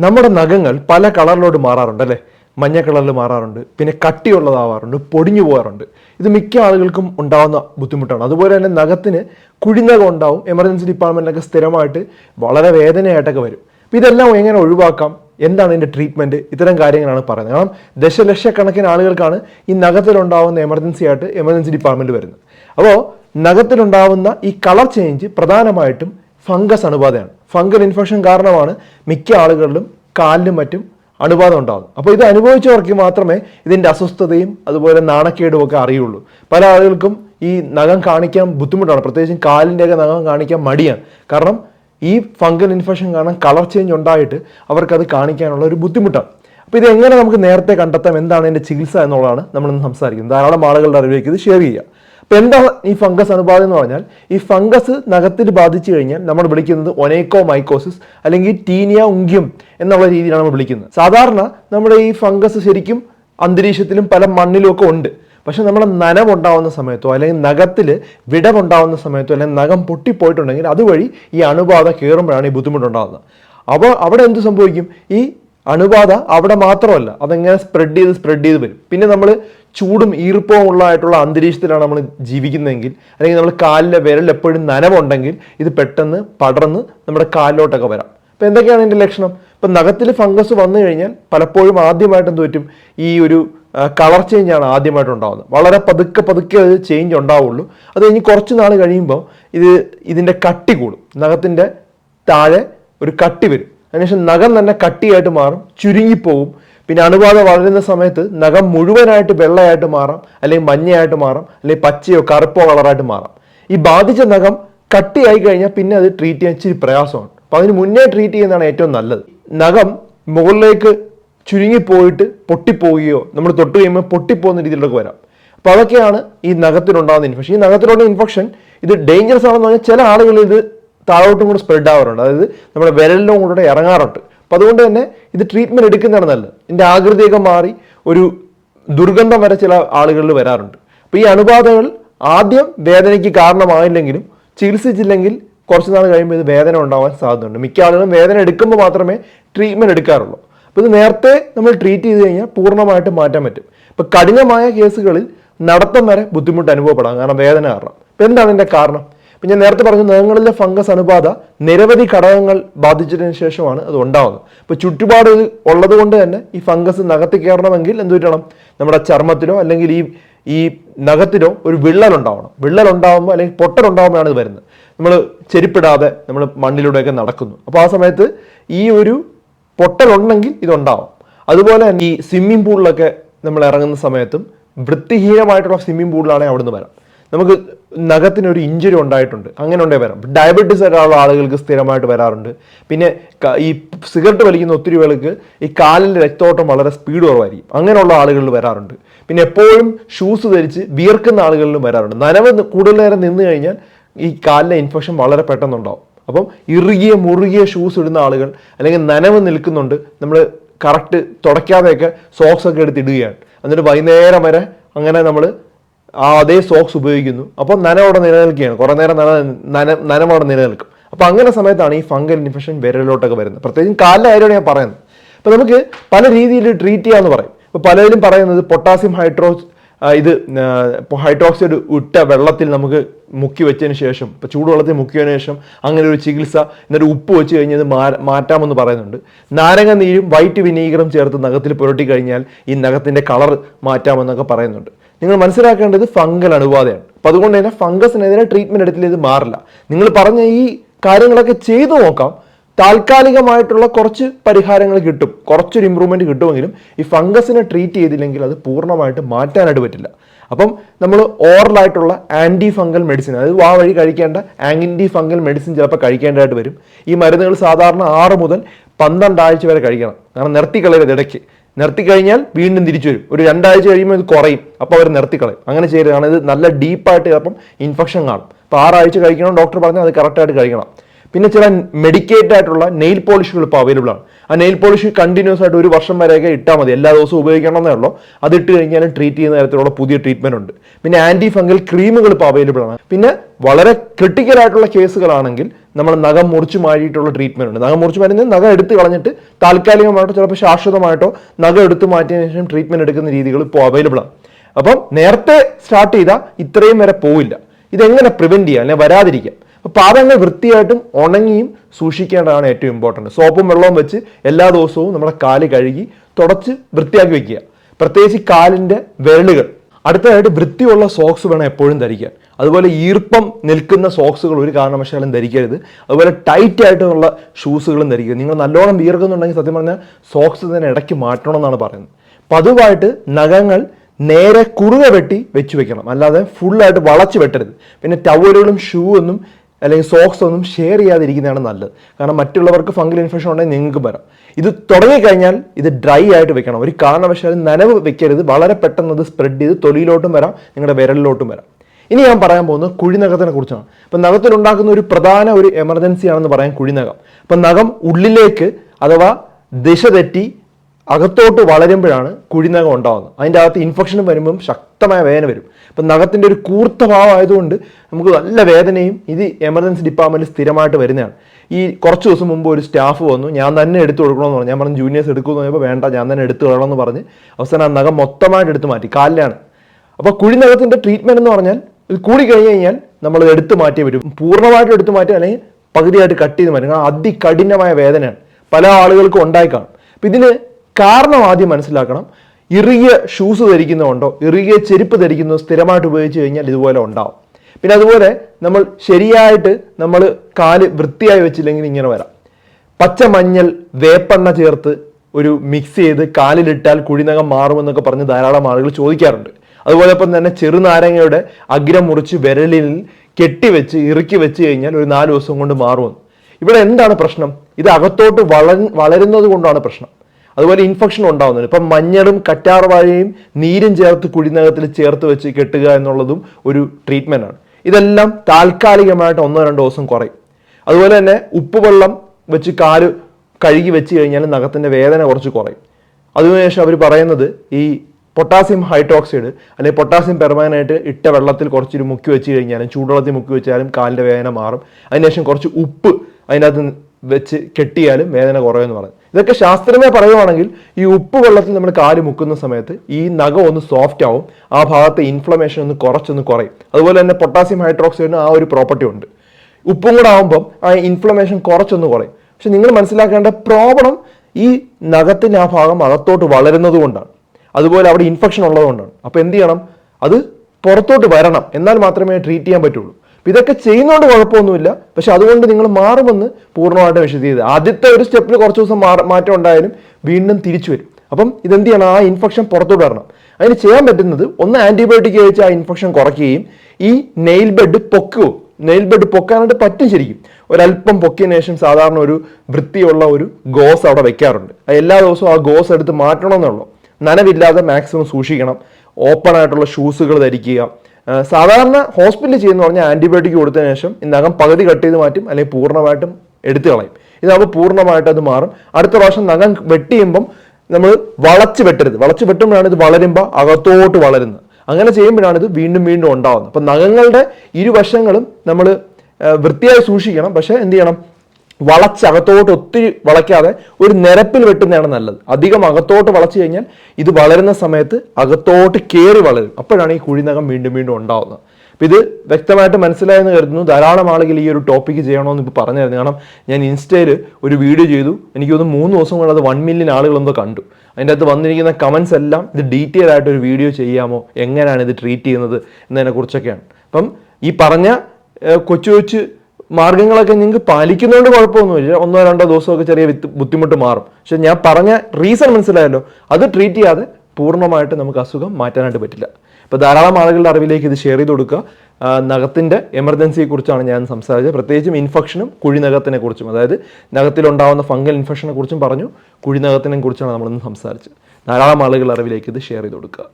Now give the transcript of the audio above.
നമ്മുടെ നഖങ്ങൾ പല കളറിലോട്ട് മാറാറുണ്ട് അല്ലേ? മഞ്ഞ കളറിൽ മാറാറുണ്ട്. പിന്നെ കട്ടിയുള്ളതാവാറുണ്ട്. പൊടിഞ്ഞു പോകാറുണ്ട്. ഇത് മിക്ക ആളുകൾക്കും ഉണ്ടാകുന്ന ബുദ്ധിമുട്ടാണ്. അതുപോലെ തന്നെ നഖത്തിന് കുഴിനകം ഉണ്ടാവും. എമർജൻസി ഡിപ്പാർട്ട്മെന്റിലൊക്കെ സ്ഥിരമായിട്ട് വളരെ വേദനയായിട്ടൊക്കെ വരും. അപ്പോൾ ഇതെല്ലാം എങ്ങനെ ഒഴിവാക്കാം? എന്താണ് ഇതിന്റെ ട്രീറ്റ്മെന്റ് ഇത്തരം കാര്യങ്ങളാണ് പറയുന്നത്. കാരണം ദശലക്ഷക്കണക്കിന് ആളുകൾക്കാണ് ഈ നഖത്തിലുണ്ടാവുന്ന എമർജൻസി ആയിട്ട് എമർജൻസി ഡിപ്പാർട്ട്മെന്റ് വരുന്നത്. അപ്പോൾ നഖത്തിലുണ്ടാവുന്ന ഈ കളർ ചേഞ്ച് പ്രധാനമായിട്ടും ഫംഗസ് അണുബാധയാണ്. ഫംഗൽ ഇൻഫെക്ഷൻ കാരണമാണ് മിക്ക ആളുകളിലും കാലിലും മറ്റും അണുബാധ ഉണ്ടാകുന്നത് അപ്പോൾ ഇത് അനുഭവിച്ചവർക്ക് മാത്രമേ ഇതിന്റെ അസ്വസ്ഥതയും അതുപോലെ നാണക്കേടും ഒക്കെ അറിയുള്ളൂ. പല ആളുകൾക്കും ഈ നഖം കാണിക്കാൻ ബുദ്ധിമുട്ടാണ്. പ്രത്യേകിച്ചും കാലിന്റെയൊക്കെ നഖം കാണിക്കാൻ മടിയാണ്. കാരണം ഈ ഫംഗൽ ഇൻഫെക്ഷൻ കാരണം കളർ ചേഞ്ച് ഉണ്ടായിട്ട് അവർക്കത് കാണിക്കാനുള്ള ഒരു ബുദ്ധിമുട്ടാണ്. അപ്പോൾ ഇത് എങ്ങനെ നമുക്ക് നേരത്തെ കണ്ടെത്താം? എന്താണ് ഇതിന്റെ ചികിത്സ എന്നുള്ളതാണ് നമ്മളിന്ന് സംസാരിക്കുന്നത്. ധാരാളം ആളുകളുടെ അറിവിലേക്ക് ഇത് ഷെയർ ചെയ്യുക. എന്താണ് ഈ ഫംഗസ് അണുബാധ എന്ന് പറഞ്ഞാൽ ഈ ഫംഗസ് നഖത്തിൽ ബാധിച്ചു കഴിഞ്ഞാൽ നമ്മൾ വിളിക്കുന്നത് ഒനേക്കോ മൈക്കോസിസ് അല്ലെങ്കിൽ ടീനിയ ഉങ്ക്യം എന്നുള്ള രീതിയിലാണ് നമ്മൾ വിളിക്കുന്നത്. സാധാരണ നമ്മുടെ ഈ ഫംഗസ് ശരിക്കും അന്തരീക്ഷത്തിലും പല മണ്ണിലും ഒക്കെ ഉണ്ട്. പക്ഷെ നമ്മുടെ നനവുണ്ടാവുന്ന സമയത്തോ അല്ലെങ്കിൽ നഖത്തിൽ വിടവുണ്ടാവുന്ന സമയത്തോ അല്ലെങ്കിൽ നഖം പൊട്ടിപ്പോയിട്ടുണ്ടെങ്കിൽ അതുവഴി ഈ അണുബാധ കയറുമ്പോഴാണ് ഈ ബുദ്ധിമുട്ടുണ്ടാകുന്നത് അപ്പോൾ അവിടെ എന്ത് സംഭവിക്കും? ഈ അണുബാധ അവിടെ മാത്രമല്ല അതെങ്ങനെ സ്പ്രെഡ് ചെയ്ത് സ്പ്രെഡ് ചെയ്ത് വരും. പിന്നെ നമ്മൾ ചൂടും ഈർപ്പവും ഉള്ളതായിട്ടുള്ള അന്തരീക്ഷത്തിലാണ് നമ്മൾ ജീവിക്കുന്നതെങ്കിൽ അല്ലെങ്കിൽ നമ്മൾ കാലിലെ വിരൽ എപ്പോഴും നനവുണ്ടെങ്കിൽ ഇത് പെട്ടെന്ന് പടർന്ന് നമ്മുടെ കാലിലോട്ടൊക്കെ വരാം. അപ്പോൾ എന്തൊക്കെയാണ് ഇതിന്റെ ലക്ഷണം? ഇപ്പം നഖത്തിൽ ഫംഗസ് വന്നു കഴിഞ്ഞാൽ പലപ്പോഴും ആദ്യമായിട്ട് എന്ത് പറ്റും? ഈ ഒരു കളർ ചേഞ്ച് ആണ് ആദ്യമായിട്ട് ഉണ്ടാകുന്നത് വളരെ പതുക്കെ പതുക്കെ അത് ചേഞ്ച് ഉണ്ടാവുള്ളൂ. അത് കഴിഞ്ഞ് കുറച്ച് നാൾ കഴിയുമ്പോൾ ഇത് ഇതിന്റെ കട്ടി കൂടും. നഖത്തിന്റെ താഴെ ഒരു കട്ടി വരും. അതിനുശേഷം നഖം തന്നെ കട്ടിയായിട്ട് മാറും ചുരുങ്ങിപ്പോവും. പിന്നെ അണുബാധ വളരുന്ന സമയത്ത് നഖം മുഴുവനായിട്ട് വെള്ളയായിട്ട് മാറാം അല്ലെങ്കിൽ മഞ്ഞയായിട്ട് മാറാം അല്ലെങ്കിൽ പച്ചയോ കറുപ്പോ കളറായിട്ട് മാറാം. ഈ ബാധിച്ച നഖം കട്ടിയായി കഴിഞ്ഞാൽ പിന്നെ അത് ട്രീറ്റ് ചെയ്യാൻ ഇച്ചിരി പ്രയാസമാണ്. അപ്പം അതിന് മുന്നേ ട്രീറ്റ് ചെയ്യുന്നതാണ് ഏറ്റവും നല്ലത്. നഖം മുകളിലേക്ക് ചുരുങ്ങിപ്പോയിട്ട് പൊട്ടിപ്പോവുകയോ നമ്മൾ തൊട്ട് കഴിയുമ്പോൾ പൊട്ടിപ്പോകുന്ന രീതിയിലൊക്കെ വരാം. അപ്പോൾ അതൊക്കെയാണ് ഈ നഖത്തിനുണ്ടാകുന്ന ഇൻഫെക്ഷൻ ഈ നഖത്തിലുള്ള ഇൻഫെക്ഷൻ ഇത് ഡേഞ്ചറസ് ആണെന്ന് പറഞ്ഞാൽ ചില ആളുകളിൽ ഇത് താഴോട്ടും കൂടെ സ്പ്രെഡ് ആവാറുണ്ട്. അതായത് നമ്മുടെ വിരലിനും കൂടെ ഇറങ്ങാറുണ്ട്. അപ്പം അതുകൊണ്ട് തന്നെ ഇത് ട്രീറ്റ്മെന്റ് എടുക്കുന്നതാണ് നല്ലത്. ഇതിന്റെ ആകൃതിയൊക്കെ മാറി ഒരു ദുർഗന്ധം വരെ ചില ആളുകളിൽ വരാറുണ്ട്. അപ്പോൾ ഈ അണുബാധകൾ ആദ്യം വേദനയ്ക്ക് കാരണമായില്ലെങ്കിലും ചികിത്സിച്ചില്ലെങ്കിൽ കുറച്ച് നാൾ കഴിയുമ്പോൾ ഇത് വേദന ഉണ്ടാവാൻ സാധ്യതയുണ്ട്. മിക്ക ആളുകളും വേദന എടുക്കുമ്പോൾ മാത്രമേ ട്രീറ്റ്മെന്റ് എടുക്കാറുള്ളൂ. അപ്പോൾ ഇത് നേരത്തെ നമ്മൾ ട്രീറ്റ് ചെയ്ത് കഴിഞ്ഞാൽ പൂർണമായിട്ട് മാറ്റാൻ പറ്റും. ഇപ്പോൾ കഠിനമായ കേസുകളിൽ നടത്തം വരെ ബുദ്ധിമുട്ട് അനുഭവപ്പെടാം. കാരണം വേദന കാരണം. എന്താണ് ഇതിന്റെ കാരണം? ഞാൻ നേരത്തെ പറഞ്ഞു നഖങ്ങളിലെ ഫംഗസ് അണുബാധ നിരവധി ഘടകങ്ങൾ ബാധിച്ചതിന് ശേഷമാണ് അത് ഉണ്ടാവുന്നത്. ഇപ്പോൾ ചുറ്റുപാട് ഉള്ളത് കൊണ്ട് തന്നെ ഈ ഫംഗസ് നഖത്ത് കയറണമെങ്കിൽ എന്ത് പറ്റണം? നമ്മുടെ ചർമ്മത്തിലോ അല്ലെങ്കിൽ ഈ ഈ നഖത്തിലോ ഒരു വിള്ളൽ ഉണ്ടാവണം. വിള്ളൽ ഉണ്ടാകുമ്പോൾ അല്ലെങ്കിൽ പൊട്ടൽ ഉണ്ടാകുമ്പോഴാണ് ഇത് വരുന്നത്. നമ്മൾ ചെരുപ്പിടാതെ നമ്മൾ മണ്ണിലൂടെയൊക്കെ നടക്കുന്നു. അപ്പോൾ ആ സമയത്ത് ഈ ഒരു പൊട്ടലുണ്ടെങ്കിൽ ഇതുണ്ടാവും അതുപോലെ തന്നെ ഈ സ്വിമ്മിംഗ് പൂളിലൊക്കെ നമ്മൾ ഇറങ്ങുന്ന സമയത്തും വൃത്തിഹീനമായിട്ടുള്ള സ്വിമ്മിംഗ് പൂളിലാണെങ്കിൽ അവിടെ നിന്ന് വരാം. നമുക്ക് നഖത്തിനൊരു ഇഞ്ചുറി ഉണ്ടായിട്ടുണ്ട്. അങ്ങനെ ഉണ്ടേ വരാം. ഡയബറ്റീസ് ഉള്ള ആളുകൾക്ക് സ്ഥിരമായിട്ട് വരാറുണ്ട്. പിന്നെ ഈ സിഗരറ്റ് വലിക്കുന്ന ഒത്തിരി പേർക്ക് ഈ കാലിന്റെ രക്തോട്ടം വളരെ സ്പീഡ് കുറവായിരിക്കും. അങ്ങനെയുള്ള ആളുകളിൽ വരാറുണ്ട്. പിന്നെ എപ്പോഴും ഷൂസ് ധരിച്ച് വിയർക്കുന്ന ആളുകളിലും വരാറുണ്ട്. നനവ് കൂടുതൽ നേരം നിന്ന് കഴിഞ്ഞാൽ ഈ കാലിലെ ഇൻഫെക്ഷൻ വളരെ പെട്ടെന്നുണ്ടാവും. അപ്പം ഇറുകിയ മുറുകിയ ഷൂസ് ഇടുന്ന ആളുകൾ അല്ലെങ്കിൽ നനവ് നിൽക്കുന്നുണ്ട് നമ്മൾ കറക്റ്റ് തുടയ്ക്കാതെയൊക്കെ സോക്സ് ഒക്കെ എടുത്തിടുകയാണ് എന്നിട്ട് വൈകുന്നേരം വരെ അങ്ങനെ നമ്മൾ ആ അതേ സോക്സ് ഉപയോഗിക്കുന്നു. അപ്പോൾ നനവോടെ നിലനിൽക്കുകയാണ്. കുറേ നേരം നന നന നനവോടെ നിലനിൽക്കും. അപ്പോൾ അങ്ങനെ സമയത്താണ് ഈ ഫംഗൽ ഇൻഫെക്ഷൻ വിരലിലോട്ടൊക്കെ വരുന്നത്. പ്രത്യേകിച്ചും കാലിലെ കാര്യമാണ് ഞാൻ പറയുന്നത്. അപ്പോൾ നമുക്ക് പല രീതിയിൽ ട്രീറ്റ് ചെയ്യാമെന്ന് പറയും. ഇപ്പോൾ പലരും പറയുന്നത് പൊട്ടാസ്യം ഹൈഡ്രോ ഇത് ഹൈഡ്രോക്സൈഡ് ഇട്ട വെള്ളത്തിൽ നമുക്ക് മുക്കി വെച്ചതിന് ശേഷം ഇപ്പോൾ ചൂടുവെള്ളത്തിൽ മുക്കിയതിന് ശേഷം അങ്ങനെ ഒരു ചികിത്സ എന്നിട്ട് ഉപ്പ് വെച്ച് കഴിഞ്ഞത് മാറ്റാമെന്ന് പറയുന്നുണ്ട്. നാരങ്ങ നീരും വൈറ്റ് വിനീഗറും ചേർത്ത് നഖത്തിൽ പുരട്ടി കഴിഞ്ഞാൽ ഈ നഖത്തിന്റെ കളർ മാറ്റാമെന്നൊക്കെ പറയുന്നുണ്ട്. നിങ്ങൾ മനസ്സിലാക്കേണ്ടത് ഫംഗൽ അണുബാധയാണ്. അപ്പൊ അതുകൊണ്ട് തന്നെ ഫംഗസിനെതിരെ ട്രീറ്റ്മെന്റ് എടുത്തില്ല ഇത് മാറില്ല. നിങ്ങൾ പറഞ്ഞ ഈ കാര്യങ്ങളൊക്കെ ചെയ്തു നോക്കാം. താൽക്കാലികമായിട്ടുള്ള കുറച്ച് പരിഹാരങ്ങൾ കിട്ടും. കുറച്ചൊരു ഇമ്പ്രൂവ്മെന്റ് കിട്ടുമെങ്കിലും ഈ ഫംഗസിനെ ട്രീറ്റ് ചെയ്തില്ലെങ്കിൽ അത് പൂർണമായിട്ട് മാറ്റാനായിട്ട് പറ്റില്ല. അപ്പം നമ്മൾ ഓറലായിട്ടുള്ള ആന്റി ഫംഗൽ മെഡിസിൻ അതായത് വാ വഴി കഴിക്കേണ്ട ആന്റി ഫംഗൽ മെഡിസിൻ ചിലപ്പോൾ കഴിക്കേണ്ടതായിട്ട് വരും. ഈ മരുന്നുകൾ സാധാരണ ആറ് മുതൽ പന്ത്രണ്ട് ആഴ്ച വരെ കഴിക്കണം. കാരണം നിർത്തിക്കളയരുത് ഇടയ്ക്ക്. നിർത്തിക്കഴിഞ്ഞാൽ വീണ്ടും തിരിച്ചു വരും ഒരു രണ്ടാഴ്ച കഴിയുമ്പോൾ ഇത് കുറയും. അപ്പോൾ അവർ നിർത്തിക്കളയും. അങ്ങനെ ചെയ്യുകയാണ്. ഇത് നല്ല ഡീപ്പായിട്ട് ചിലപ്പം ഇൻഫെക്ഷൻ കാണും. അപ്പോൾ ആറാഴ്ച കഴിക്കണം ഡോക്ടർ പറഞ്ഞാൽ അത് കറക്റ്റായിട്ട് കഴിക്കണം. പിന്നെ ചില മെഡിക്കേറ്റ് ആയിട്ടുള്ള നെയിൽ പോളിഷുകൾ ഇപ്പോൾ അവൈലബിൾ ആണ്. ആ നെയിൽ പോളിഷ് കണ്ടിന്യൂസ് ആയിട്ട് ഒരു വർഷം വരെയൊക്കെ ഇട്ടാൽ മതി. എല്ലാ ദിവസവും ഉപയോഗിക്കണമെന്നേ ഉള്ളൂ. അത് ഇട്ട് കഴിഞ്ഞാൽ ട്രീറ്റ് ചെയ്യുന്ന തരത്തിലുള്ള പുതിയ ട്രീറ്റ്മെന്റ് ഉണ്ട്. പിന്നെ ആന്റി ഫംഗൽ ക്രീമുകൾ ഇപ്പോൾ അവൈലബിൾ ആണ്. പിന്നെ വളരെ ക്രിട്ടിക്കൽ ആയിട്ടുള്ള കേസുകളാണെങ്കിൽ നമ്മൾ നഖം മുറിച്ച് മാറ്റിയിട്ടുള്ള ട്രീറ്റ്മെന്റ് ഉണ്ട്. നഖം മുറിച്ച് മാറ്റുന്നത് നഖം എടുത്ത് കളഞ്ഞിട്ട് താൽക്കാലികമായിട്ടോ ചിലപ്പോൾ ശാശ്വതമായിട്ടോ നഖം എടുത്ത് മാറ്റിയതിനു ശേഷം ട്രീറ്റ്മെന്റ് എടുക്കുന്ന രീതികൾ ഇപ്പോൾ അവൈലബിൾ ആണ്. അപ്പം നേരത്തെ സ്റ്റാർട്ട് ചെയ്താൽ ഇത്രയും വരെ പോവില്ല. ഇതെങ്ങനെ പ്രിവെന്റ് ചെയ്യാം? അല്ലെങ്കിൽ വരാതിരിക്കാം. അപ്പോൾ പാദങ്ങൾ വൃത്തിയായിട്ടും ഉണങ്ങിയും സൂക്ഷിക്കേണ്ടതാണ് ഏറ്റവും ഇമ്പോർട്ടന്റ് സോപ്പും വെള്ളവും വെച്ച് എല്ലാ ദിവസവും നമ്മുടെ കാൽ കഴുകി തുടച്ച് വൃത്തിയാക്കി വെക്കുക. പ്രത്യേകിച്ച് കാലിന്റെ വിരലുകൾ. അടുത്തതായിട്ട് വൃത്തിയുള്ള സോക്സ് വേണം എപ്പോഴും ധരിക്കാൻ. അതുപോലെ ഈർപ്പം നിൽക്കുന്ന സോക്സുകൾ ഒരു കാരണവശാലും ധരിക്കരുത്. അതുപോലെ ടൈറ്റ് ആയിട്ടുള്ള ഷൂസുകളും ധരിക്കരുത്. നിങ്ങൾ നല്ലോണം വീർക്കുന്നുണ്ടെങ്കിൽ സത്യം പറഞ്ഞാൽ സോക്സ് തന്നെ ഇടയ്ക്ക് മാറ്റണം എന്നാണ് പറയുന്നത് പതിവായിട്ട് നഖങ്ങൾ നേരെ കുറുക വെട്ടി വെച്ച് വെക്കണം. അല്ലാതെ ഫുള്ളായിട്ട് വളച്ച് വെട്ടരുത്. പിന്നെ ടവലുകളും ഷൂ ഒന്നും അല്ലെങ്കിൽ സോക്സ് ഒന്നും ഷെയർ ചെയ്യാതിരിക്കുന്നതാണ് നല്ലത്. കാരണം മറ്റുള്ളവർക്ക് ഫംഗൽ ഇൻഫെക്ഷൻ ഉണ്ടെങ്കിൽ നിങ്ങൾക്ക് വരാം. ഇത് തുടങ്ങിക്കഴിഞ്ഞാൽ ഇത് ഡ്രൈ ആയിട്ട് വെക്കണം. ഒരു കാരണവശാലും നനവ് വെക്കരുത്. വളരെ പെട്ടെന്ന് അത് സ്പ്രെഡ് ചെയ്ത് തൊലിയിലോട്ടും വരാം. നിങ്ങളുടെ വിരലിലോട്ടും വരാം. ഇനി ഞാൻ പറയാൻ പോകുന്നത് കുഴിനഖത്തിനെ കുറിച്ചാണ്. അപ്പം നഖത്തിലുണ്ടാക്കുന്ന ഒരു പ്രധാന ഒരു എമർജൻസി ആണെന്ന് പറയാം കുഴിനഖം അപ്പം നഖം ഉള്ളിലേക്ക് അഥവാ ദിശ തെറ്റി അകത്തോട്ട് വളരുമ്പോഴാണ് കുഴിനഖം ഉണ്ടാകുന്നത് അതിന്റെ അകത്ത് ഇൻഫെക്ഷൻ വരുമ്പം ശക്തമായ വേദന വരും. അപ്പം നഖത്തിന്റെ ഒരു കൂർത്ത ഭാവമായതുകൊണ്ട് നമുക്ക് നല്ല വേദനയും ഇത് എമർജൻസി ഡിപ്പാർട്ട്മെന്റിൽ സ്ഥിരമായിട്ട് വരുന്നതാണ്. ഈ കുറച്ച് ദിവസം മുമ്പ് ഒരു സ്റ്റാഫ് വന്നു ഞാൻ തന്നെ എടുത്തു കൊടുക്കണമെന്ന് പറഞ്ഞു. ഞാൻ പറഞ്ഞു ജൂനിയേഴ്സ് എടുക്കുമെന്ന് പറഞ്ഞപ്പോൾ വേണ്ട ഞാൻ തന്നെ എടുത്തു കളയണമെന്ന് പറഞ്ഞ് അവസാനം ആ നഖം മൊത്തമായിട്ട് എടുത്തു മാറ്റി കാലിലാണ്. അപ്പോൾ കുഴിനഖത്തിന്റെ ട്രീറ്റ്മെന്റ് എന്ന് പറഞ്ഞാൽ ഇത് കൂടിക്കഴിഞ്ഞ് കഴിഞ്ഞാൽ നമ്മൾ എടുത്തു മാറ്റി വരും പൂർണമായിട്ട് എടുത്തു മാറ്റി അല്ലെങ്കിൽ പകുതിയായിട്ട് കട്ട് ചെയ്ത് മാറ്റും. കാരണം അതികഠിനമായ വേദനയാണ്. പല ആളുകൾക്കും ഉണ്ടായി കാണും അപ്പം ഇതിന് കാരണം ആദ്യം മനസ്സിലാക്കണം. ഇറുകിയ ഷൂസ് ധരിക്കുന്നതുകൊണ്ടോ ഇറുകിയ ചെരുപ്പ് ധരിക്കുന്നത് സ്ഥിരമായിട്ട് ഉപയോഗിച്ച് കഴിഞ്ഞാൽ ഇതുപോലെ ഉണ്ടാവും. പിന്നെ അതുപോലെ നമ്മൾ ശരിയായിട്ട് നമ്മൾ കാൽ വൃത്തിയായി വെച്ചില്ലെങ്കിൽ ഇങ്ങനെ വരാം. പച്ച മഞ്ഞൾ വേപ്പെണ്ണ ചേർത്ത് ഒരു മിക്സ് ചെയ്ത് കാലിലിട്ടാൽ കുഴിനകം മാറുമെന്നൊക്കെ പറഞ്ഞ് ധാരാളം ആളുകൾ ചോദിക്കാറുണ്ട്. അതുപോലെ ഇപ്പം തന്നെ ചെറുനാരങ്ങയുടെ അഗ്രം മുറിച്ച് വിരലിൽ കെട്ടിവെച്ച് ഇറുക്കി വെച്ച് കഴിഞ്ഞാൽ ഒരു നാല് ദിവസം കൊണ്ട് മാറുമെന്ന്. ഇവിടെ എന്താണ് പ്രശ്നം? ഇത് അകത്തോട്ട് വള വളരുന്നത് കൊണ്ടാണ് പ്രശ്നം. അതുപോലെ ഇൻഫെക്ഷൻ ഉണ്ടാകുന്നത് ഇപ്പം മഞ്ഞളും കറ്റാർവാഴയും നീരും ചേർത്ത് കുഴിനകത്തിൽ ചേർത്ത് വെച്ച് കെട്ടുക എന്നുള്ളതും ഒരു ട്രീറ്റ്മെന്റ് ആണ്. ഇതെല്ലാം താൽക്കാലികമായിട്ട് ഒന്നോ രണ്ടോ ദിവസം കുറയും. അതുപോലെ തന്നെ ഉപ്പുവെള്ളം വെച്ച് കാൽ കഴുകി വെച്ച് കഴിഞ്ഞാൽ നഖത്തിന്റെ വേദന കുറച്ച് കുറയും. അതിനുശേഷം അവർ പറയുന്നത് ഈ പൊട്ടാസ്യം ഹൈഡ്രോക്സൈഡ് അല്ലെങ്കിൽ പൊട്ടാസ്യം പെർമാനായിട്ട് ഇട്ട വെള്ളത്തിൽ കുറച്ചൊരു മുക്കി വെച്ച് കഴിഞ്ഞാലും ചൂടുവെള്ളത്തിൽ മുക്കി വെച്ചാലും കാലിന്റെ വേദന മാറും. അതിനുശേഷം കുറച്ച് ഉപ്പ് അതിനകത്ത് വെച്ച് കെട്ടിയാലും വേദന കുറയുമെന്ന് പറയും. ഇതൊക്കെ ശാസ്ത്രമേ പറയുവാണെങ്കിൽ ഈ ഉപ്പ് വെള്ളത്തിൽ നമ്മൾ കാൽ മുക്കുന്ന സമയത്ത് ഈ നഖം ഒന്ന് സോഫ്റ്റ് ആവും ആ ഭാഗത്തെ ഇൻഫ്ലമേഷൻ ഒന്ന് കുറച്ചൊന്ന് കുറയും. അതുപോലെ തന്നെ പൊട്ടാസ്യം ഹൈഡ്രോക്സൈഡിന് ആ ഒരു പ്രോപ്പർട്ടി ഉണ്ട്. ഉപ്പും കൂടെ ആകുമ്പം ആ ഇൻഫ്ലമേഷൻ കുറച്ചൊന്ന് കുറയും. പക്ഷെ നിങ്ങൾ മനസ്സിലാക്കേണ്ട പ്രോബ്ലം ഈ നഖത്തിന്റെ ആ ഭാഗം അകത്തോട്ട് വളരുന്നത് കൊണ്ടാണ്. അതുപോലെ അവിടെ ഇൻഫെക്ഷൻ ഉള്ളതുകൊണ്ടാണ്. അപ്പോൾ എന്ത് ചെയ്യണം? അത് പുറത്തോട്ട് വരണം. എന്നാൽ മാത്രമേ ട്രീറ്റ് ചെയ്യാൻ പറ്റുള്ളൂ. ഇതൊക്കെ ചെയ്യുന്നതുകൊണ്ട് കുഴപ്പമൊന്നുമില്ല. പക്ഷെ അതുകൊണ്ട് നിങ്ങൾ മാറുമെന്ന് പൂർണമായിട്ട് വിശദീകരിച്ചത് ആദ്യത്തെ ഒരു സ്റ്റെപ്പിൽ കുറച്ച് ദിവസം മാറ മാറ്റം ഉണ്ടായാലും വീണ്ടും തിരിച്ചു വരും. അപ്പം ഇതെന്ത് ചെയ്യണം? ആ ഇൻഫെക്ഷൻ പുറത്തോട്ട് വരണം. അതിന് ചെയ്യാൻ പറ്റുന്നത് ഒന്ന് ആന്റിബയോട്ടിക് കഴിച്ച് ആ ഇൻഫെക്ഷൻ കുറയ്ക്കുകയും ഈ നെയിൽ ബെഡ് പൊക്കുകയോ. നെയിൽ ബെഡ് പൊക്കാനായിട്ട് പറ്റും ശരിക്കും. ഒരല്പം പൊക്കിയതിനു ശേഷം സാധാരണ ഒരു വൃത്തിയുള്ള ഒരു ഗോസ് അവിടെ വെക്കാറുണ്ട്. എല്ലാ ദിവസവും ആ ഗോസ് എടുത്ത് മാറ്റണമെന്നുള്ളൂ നനവില്ലാതെ മാക്സിമം സൂക്ഷിക്കണം. ഓപ്പൺ ആയിട്ടുള്ള ഷൂസുകൾ ധരിക്കുക. സാധാരണ ഹോസ്പിറ്റലിൽ ചെയ്യുന്ന പറഞ്ഞാൽ ആന്റിബയോട്ടിക് കൊടുത്തതിന് ശേഷം ഇന്നകം പകുതി കട്ട് ചെയ്ത് മാറ്റും അല്ലെങ്കിൽ പൂർണമായിട്ടും എടുത്തു കളയും. ഇതാകുമ്പോൾ പൂർണമായിട്ട് അത് മാറും. അടുത്ത പ്രാവശ്യം നഖം വെട്ടി ചെയ്യുമ്പം നമ്മൾ വളച്ച് വെട്ടരുത്. വളച്ച് വെട്ടുമ്പോഴാണ് ഇത് വളരുമ്പോൾ അകത്തോട്ട് വളരുന്നത്. അങ്ങനെ ചെയ്യുമ്പോഴാണ് ഇത് വീണ്ടും വീണ്ടും ഉണ്ടാകുന്നത് അപ്പം നഖങ്ങളുടെ ഇരുവശങ്ങളും നമ്മൾ വൃത്തിയായി സൂക്ഷിക്കണം. പക്ഷേ എന്ത് ചെയ്യണം? വളച്ച് അകത്തോട്ട് ഒത്തിരി വളയ്ക്കാതെ ഒരു നിരപ്പിൽ വെട്ടുന്നതാണ് നല്ലത്. അധികം അകത്തോട്ട് വളച്ചു കഴിഞ്ഞാൽ ഇത് വളരുന്ന സമയത്ത് അകത്തോട്ട് കയറി വളരും. അപ്പോഴാണ് ഈ കുഴിനകം വീണ്ടും വീണ്ടും ഉണ്ടാവുന്നത്. അപ്പം ഇത് വ്യക്തമായിട്ട് മനസ്സിലായെന്ന് കരുതുന്നു. ധാരാളം ആളുകൾ ഈ ഒരു ടോപ്പിക്ക് ചെയ്യണമെന്ന് ഇപ്പോൾ പറഞ്ഞായിരുന്നു. കാരണം ഞാൻ ഇൻസ്റ്റയിൽ ഒരു വീഡിയോ ചെയ്തു. എനിക്ക് തോന്നുന്നു മൂന്ന് ദിവസം കൊണ്ട് അത് വൺ മില്യൺ ആളുകളൊന്നും കണ്ടു. അതിന്റെ അകത്ത് വന്നിരിക്കുന്ന കമൻസ് എല്ലാം ഇത് ഡീറ്റെയിൽ ആയിട്ട് ഒരു വീഡിയോ ചെയ്യാമോ? എങ്ങനെയാണ് ഇത് ട്രീറ്റ് ചെയ്യുന്നത്? എന്നതിനെക്കുറിച്ചൊക്കെയാണ്. അപ്പം ഈ പറഞ്ഞ കൊച്ചു കൊച്ചു മാർഗങ്ങളൊക്കെ നിങ്ങൾക്ക് പാലിക്കുന്നതുകൊണ്ട് കുഴപ്പമൊന്നുമില്ല. ഒന്നോ രണ്ടോ ദിവസമൊക്കെ ചെറിയ ബുദ്ധിമുട്ട് മാറും. പക്ഷെ ഞാൻ പറഞ്ഞ റീസൺ മനസ്സിലായല്ലോ. അത് ട്രീറ്റ് ചെയ്യാതെ പൂർണമായിട്ട് നമുക്ക് അസുഖം മാറ്റാനായിട്ട് പറ്റില്ല. ഇപ്പോൾ ധാരാളം ആളുകളുടെ അറിവിലേക്ക് ഇത് ഷെയർ ചെയ്ത് കൊടുക്കുക. നഖത്തിന്റെ എമർജൻസിയെ കുറിച്ചാണ് ഞാൻ സംസാരിച്ചത്. പ്രത്യേകിച്ചും ഇൻഫെക്ഷനും കുഴിനഖത്തിനെ കുറിച്ചും. അതായത് നഖത്തിലുണ്ടാവുന്ന ഫംഗൽ ഇൻഫെക്ഷനെ കുറിച്ചും പറഞ്ഞു. കുഴിനഖത്തിനെ കുറിച്ചാണ് നമ്മളിന്ന് സംസാരിച്ചത്. ധാരാളം ആളുകളുടെ അറിവിലേക്ക് ഇത് ഷെയർ ചെയ്ത് കൊടുക്കുക.